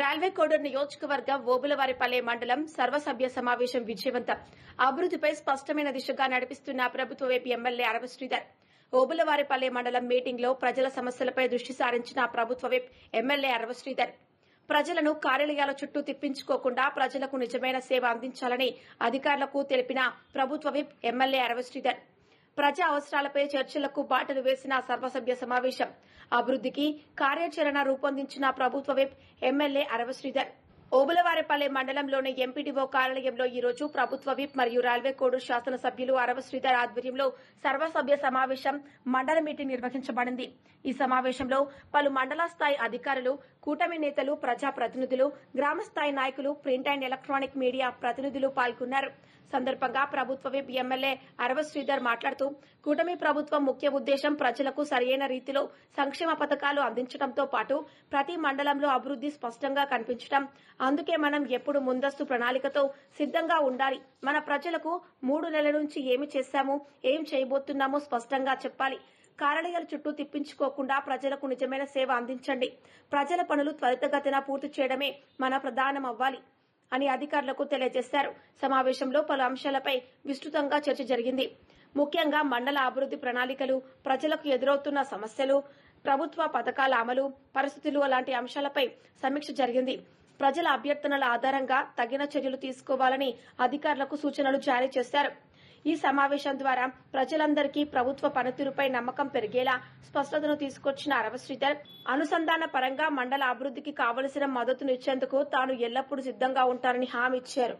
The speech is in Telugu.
రైల్వే కోడూరు నియోజకవర్గం ఓబులవారిపల్లె మండలం సర్వసభ్య సమావేశం విజయవంతం. అభివృద్దిపై స్పష్టమైన దిశగా నడిపిస్తున్న ప్రభుత్వ వైపు ఎమ్మెల్యే అరవ శ్రీధర్. ఓబులవారిపల్లె మండలం మీటింగ్లో ప్రజల సమస్యలపై దృష్టి సారించిన ప్రభుత్వ వైపు ఎమ్మెల్యే అరవ శ్రీధర్. ప్రజలను కార్యాలయాల చుట్టూ తిప్పించుకోకుండా ప్రజలకు నిజమైన సేవ అందించాలని అధికారులకు తెలిపిన ప్రభుత్వ విప్ ఎమ్మెల్యే అరవ శ్రీధర్. ప్రజా అవసరాలపై చర్చలకు బాటలు వేసిన సర్వసభ్య సమావేశం. అభివృద్దికి కార్యాచరణ రూపొందించిన ప్రభుత్వ విప్ ఎమ్మెల్యే అరవశ్రీధర్ ఓబులవారిపల్లె మండలంలోని ఎంపీడీఓ కార్యాలయంలో ఈ రోజు ప్రభుత్వ విప్ మరియు రైల్వే కోడు శాసనసభ్యులు అరవ శ్రీధర్ ఆధ్వర్యంలో సర్వసభ్య సమావేశం మండల మీటింగ్ నిర్వహించబడింది. ఈ సమావేశంలో పలు మండల స్థాయి అధికారులు కూటమి నేతలు ప్రజాప్రతినిధులు గ్రామస్థాయి నాయకులు ప్రింట్ అండ్ ఎలక్ట్రానిక్ మీడియా ప్రతినిధులు పాల్గొన్నారు. సందర్భంగా ప్రభుత్వ విప్ ఎమ్మెల్యే అరవ శ్రీధర్ మాట్లాడుతూ కూటమి ప్రభుత్వం ముఖ్య ఉద్దేశం ప్రజలకు సరియైన రీతిలో సంక్షేమ పథకాలు అందించడంతో పాటు ప్రతి మండలంలో అభివృద్ది స్పష్టంగా కనిపించడం. అందుకే మనం ఎప్పుడు ముందస్తు ప్రణాళికతో సిద్ధంగా ఉండాలి. మన ప్రజలకు మూడు నెలల నుంచి ఏమి చేశాము ఏం చేయబోతున్నామో స్పష్టంగా చెప్పాలి. కార్యాలయాల చుట్టూ తిప్పించుకోకుండా ప్రజలకు నిజమైన సేవ అందించండి. ప్రజల పనులు త్వరితగతిన పూర్తి చేయడమే మన ప్రధానం అవ్వాలి అని అధికారులకు తెలియజేశారు. సమావేశంలో పలు అంశాలపై విస్తృతంగా చర్చ జరిగింది. ముఖ్యంగా మండల అభివృద్ది ప్రణాళికలు ప్రజలకు ఎదురవుతున్న సమస్యలు ప్రభుత్వ పథకాల అమలు పరిస్థితులు అలాంటి అంశాలపై సమీక్ష జరిగింది. ప్రజల అభ్యర్థనల ఆధారంగా తగిన చర్యలు తీసుకోవాలని అధికారులకు సూచనలు జారీ చేశారు. ఈ సమావేశం ద్వారా ప్రజలందరికీ ప్రభుత్వ పనితీరుపై నమ్మకం పెరిగేలా స్పష్టతను తీసుకొచ్చిన అరవశ్రీధర్ అనుసంధాన పరంగా మండల అభివృద్దికి కావలసిన మద్దతునిచ్చేందుకు తాను ఎల్లప్పుడూ సిద్ధంగా ఉంటానని హామీ ఇచ్చారు.